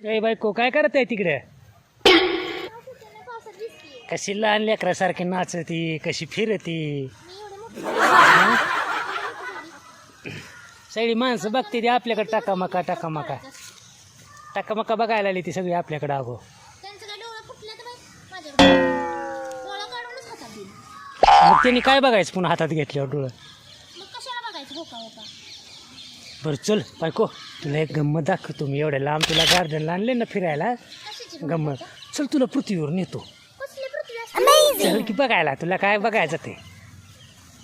ए बायको काय करत आहे तिकडे? कशी लहान लेकरासारखी नाचती कशी फिरती? सगळी माणसं बघते ती आपल्याकडे टाकामका टाकामका टाकामका बघायला आली ती सगळी आपल्याकडे अगो. मग त्यांनी काय बघायचं पुन्हा हातात घेतल्यावर डोळं मग कशाला बघायचं होका होका बरं चल बायको तुला एक गंमत दाखवतो मी. एवढ्या लांब तुला गार्डनला आणले ना फिरायला. गंमत? चल तुला पृथ्वीवर नेतो. चल की बघायला तुला काय बघायचं ते?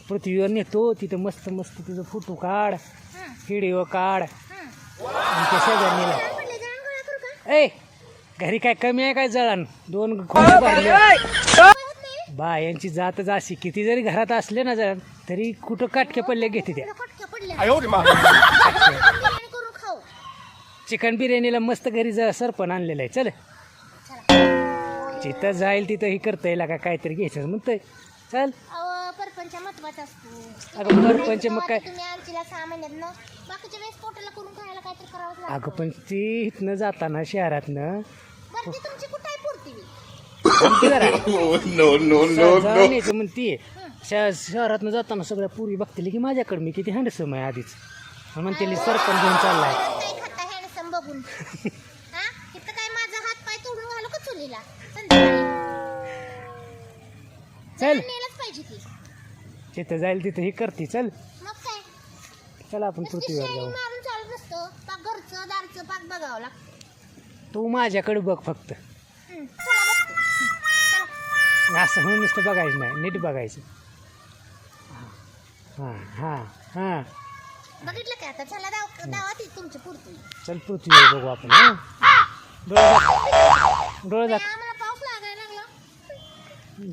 पृथ्वीवर नेतो तिथं मस्त मस्त तुझं फोटो काढ व्हिडिओ काढ. ए घरी काय कमी आहे काय जळण? दोन बा यांची जातच अशी किती जरी घरात असले ना जण तरी कुठं काटके पडले घेते त्या. चिकन बिर्याणीला मस्त घरी जा सरपण आणलेलं आहे. चल. जिथं जाईल तिथं ही करता येईल का काहीतरी घ्यायचं म्हणतंय. चल. अहो परपंच महत्त्वाचा असतो. अगं परपंच मग काय? तुम्ही आमचीला सहा महिन्यात ना बाकीच्या वेळेस पोटाला करून खायला काहीतरी करावंच लागतं. अगं पण ती इथनं जाताना शहरातनं बरं ती तुमची कुठं आहे पुरती? थांबते जरा? No, no, no, जाऊन यायचं म्हणते. शहरातनं जाताना सगळ्या पुरी बघतील की माझ्याकडे मी किती हँडसम आहे आधीच. म्हणते सरपण घेऊन चाललाय. बघून. हा? तिथं काय माझा हात पाय तोडून घालू का चुलीला? चल नेलंच पाहिजे ती. जिथं जाईल तिथं ही करते. चल. मग काय? चल आपण नुसती पृथ्वीवर जाऊ. मारून चालत नसतं. पाक घरचं दारचं पाक बघावं लागतं. तू माझ्याकडे बघ फक्त. हं, चला बघते. हं, चला. असं म्हणून नुसतं बघायचं नाही. नीट बघायचं. हां हां हां. बघितलं काय आता चला दाव दावा ती तुमची पुरती. चल पृथ्वीवर बघू आपण हां? डोळे झाक डोळे झाक आम्हाला पाऊस लागायला लागला.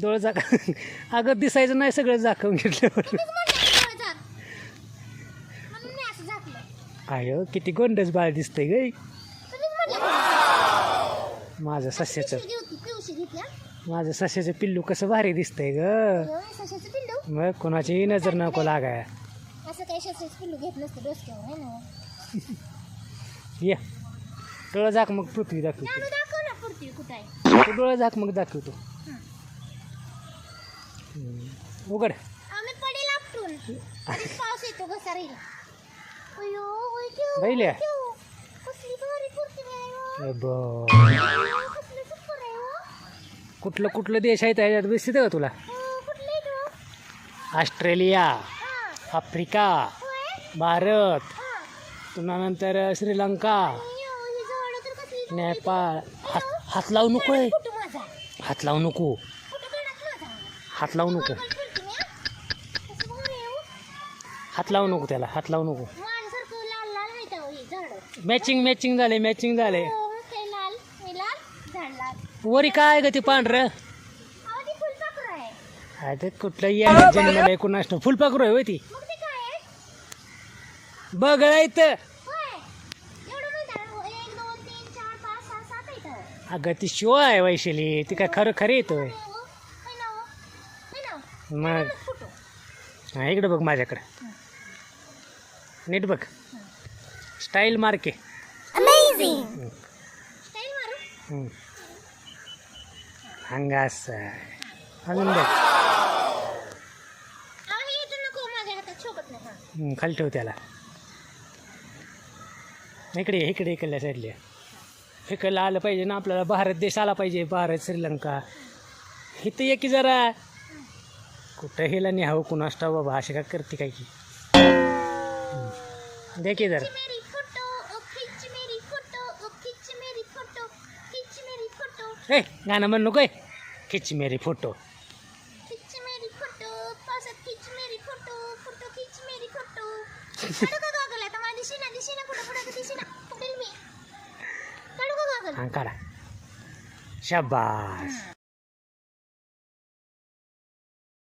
डोळे झाक अगं दिसायचं नाही सगळं झाकून घेतल्यावर. तुम्हीच म्हणलं की डोळे झाक. म्हणून मी असं झाकलं. आय किती गोंडस बाळ दिसतंय ग. तुम्हीच माझं सस्याचं पिवशी घेतल्या? माझं सस्याचं पिल्लू कसं भारी दिसतंय ग. होय, सशाचं पिल्लू? मग कोणाची नजर नको लागाय असं काही शस्त्राचं पिल्लू घेत नसतं डोसक्यावर है ना ये डोळं झाक मग पृथ्वी दाखवतो दाखव ना कुठं आहे तू डोळं झाक मग दाखवतो हम्म. उघड आम्ही पडेल आपटून कधीच पाऊस येतो घसा राहील अयो होय क्यू, बैल्या. क्यू. कसली भारी पुरती आहे हो. ए ब अयो, कसलं सुपर आहे हो. कुठलं कुठलं देश आहे त्याच्यात दिसत का तुला हो, कुठलं आहे तो? ऑस्ट्रेलिया हा, आफ्रिका? भारत. पुन्हा नंतर श्रीलंका नेपाळ हात हात लावू नको आहे हात लावू नको हात लावू नको. हात लावू नको त्याला हात लावू नको मॅचिंग मॅचिंग झाले मॅचिंग झाले हो, हे वरी काय ग ते पांढरं अहो, ती फुलपाखरं आहे अरे कुठलं या जन्माला एकूण असतो फुलपाखरू आहे होय ती. आहेत हो. अगं ती शो आहे वैशिली. ती काय खरं खरं येतोय हो, है? मग. हा इकडे बघ माझ्याकडे. नीट बघ. स्टाईल मार्के अंगास अजून बघ अहो हे इथं नको नाही हा. खाली ठेव त्याला. इकडे ये, इकडे इकडल्या साईडला. इकडला आलं पाहिजे ना आपल्याला भारत देश आला पाहिजे भारत श्रीलंका. इथं ये की जरा. कुठं हिला न्यावं कुणास ठाव बाबा अशी का करते काय की. दे की जरा. मेरी फोटो ओ खिच मेरी फोटो ओ खिच मेरी फोटो खिच मेरी फोटो. ए गाणं म्हण नको खिच मेरी फोटो. काढा शाबास